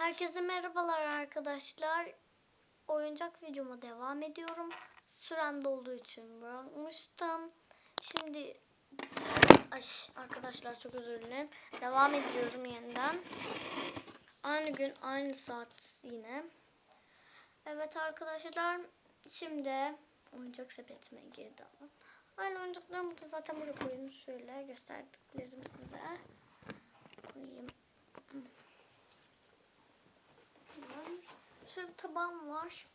Herkese merhabalar arkadaşlar. Oyuncak videoma devam ediyorum. Sürem dolduğu için bırakmıştım. Şimdi ay arkadaşlar çok özür dilerim. Devam ediyorum yeniden. Aynı gün aynı saat yine. Evet arkadaşlar şimdi oyuncak sepetime girdim. Aynı oyuncaklarımı da zaten buraya koyayım. Şöyle gösterdiklerim size. Bir tabağım var.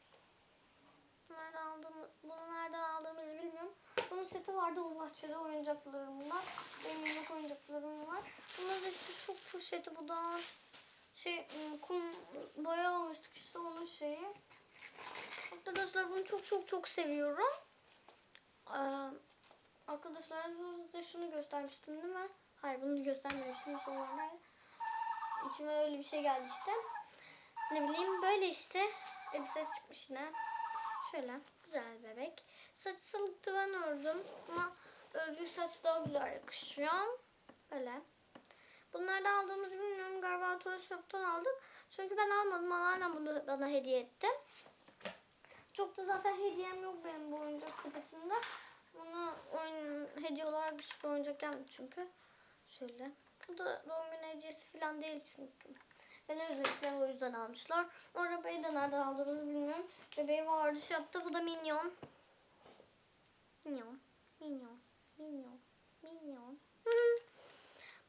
Nereden aldığımı, bunu nereden aldığımızı bilmiyorum. Bunun seti vardı o bahçede oyuncaklarımda. Benim minik oyuncaklarım var. Bunlar da işte şu poşeti bu da şey kum boya almıştık işte onun şeyi. Arkadaşlar bunu çok çok çok seviyorum. Ee, arkadaşlar size şunu göstermiştim değil mi? Hayır bunu göstermemiştim. Sonra içime öyle bir şey geldi işte. Ne bileyim böyle işte ses çıkmış yine. Şöyle güzel bebek. Saç salıktı ben ördüm ama örgü saç daha güzel yakışıyor. Böyle. Bunları da aldığımızı bilmiyorum. Galiba Toy Shop'tan aldık. Çünkü ben almadım. Anneannem bunu bana hediye etti. Çok da zaten hediyem yok benim bu oyuncak sepetimde. Bunu oyun hediye olarak bir sürü oyuncak geldi çünkü. Şöyle. Bu da doğum günü hediyesi falan değil çünkü. Ben özlemişler o yüzden almışlar. O arabayı da nereden aldığımızı bilmiyorum. Bebeği vardı yaptı. Bu da minyon. Minyon. Minyon. Minyon. Minyon.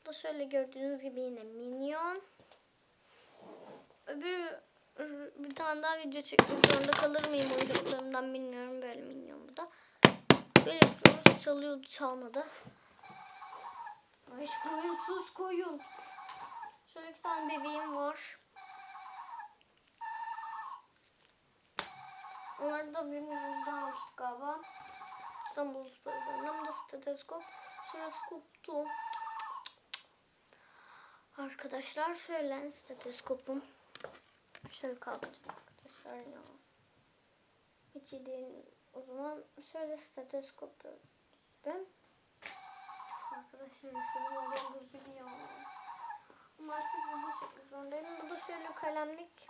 Bu da şöyle gördüğünüz gibi yine minyon. Öbür bir tane daha video çekmek zorunda kalır mıyım oyuncaklarımdan bilmiyorum. Böyle minyon bu da. Böyle. Çalıyordu çalmadı. Koyun sus koyun. Şöyle bir tane bebeğim var. Onları da birbirimizden almıştık galiba. İstanbul Pazarı'ndan. Da steteskop. Şurası koptu. Arkadaşlar şöyle steteskopum. Şöyle kalkacak arkadaşlar ya. Hiç iyi değil. O zaman şöyle steteskop da ben. Arkadaşlar şunu aldığımız biliyor. Maalesef burada çekmek zorundayım. Bu da şöyle kalemlik.